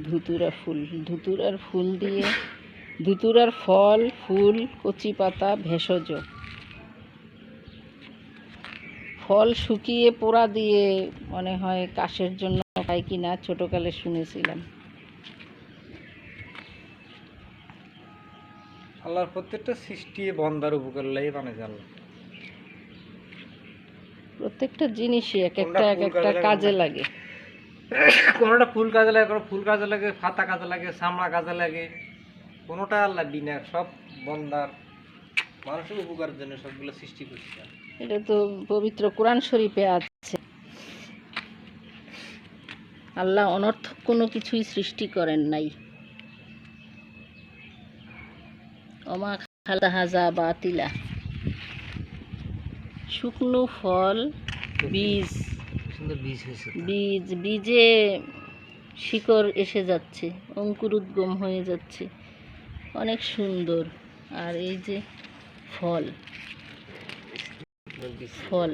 ধুতুরা ফুল। ধুতুরার ফুল দিয়ে ধুতুরার ফল ফুল কচি পাতা ভেষজ। ফল শুকিয়ে পোড়া দিয়ে মনে হয় কাশের জন্য খায় কিনা ছোটোকালে শুনেছিলাম। আল্লাহর প্রত্যেকটা সৃষ্টি বন্দার উপকার লাগে বানাইছে আল্লাহ প্রত্যেকটা জিনিসই এক একটা এক একটা কাজে লাগে? কোনোটা ফুল কাজে লাগে, কোনো ফুল কাজে লাগে পাতা কাজে লাগে, চামড়া কাজে লাগে, কোনোটা আল্লাহ বিনা সব বন্দার মানুষের উপকারের জন্য সবগুলো সৃষ্টি করছে। এটা তো পবিত্র কোরআন শরীফে আছে। আল্লাহ অনর্থক কোনো কিছুই সৃষ্টি করেন নাই। অমা খালা হাজা বাতিলা। শুকনো ফল, বীজ। বীজ হয়েছে বীজ বীজে শিকড় এসে যাচ্ছে অঙ্কুরোদ্গম হয়ে যাচ্ছে। অনেক সুন্দর। আর এই যে ফল ফল।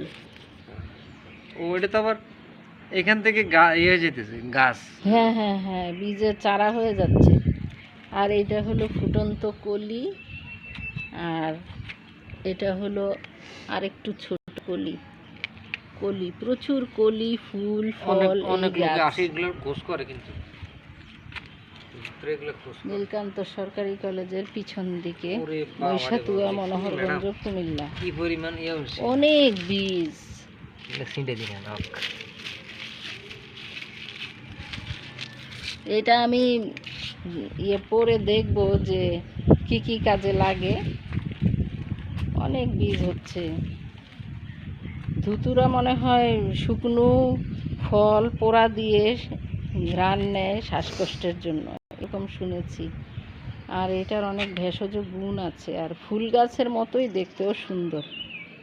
ও এটা তো আবার এখান থেকে গা ইয়ে যেতেছে গাছ। হ্যাঁ হ্যাঁ হ্যাঁ বীজের চারা হয়ে যাচ্ছে। আর এটা হলো ফুটন্ত কলি আর এটা হলো আরেকটু ছোট কলি। কলি প্রচুর কলি ফুল ফল অনেক লোকে আসে এগুলোর করে কিন্তু। নীলকান্ত সরকারি কলেজের পিছন দিকে বৈশাতুয়া মনোহরগঞ্জ কুমিল্লা। কি পরিমাণ ইয়ে হচ্ছে অনেক বীজ। এটা আমি ইয়ে পরে দেখব যে কি কি কাজে লাগে। অনেক বীজ হচ্ছে। ধুতুরা মনে হয় শুকনো ফল, পোড়া দিয়ে ঘ্রাণ নেয় শ্বাসকষ্টের জন্য, এরকম শুনেছি। আর এটার অনেক ভেষজ গুণ আছে, আর ফুল গাছের মতোই দেখতেও সুন্দর।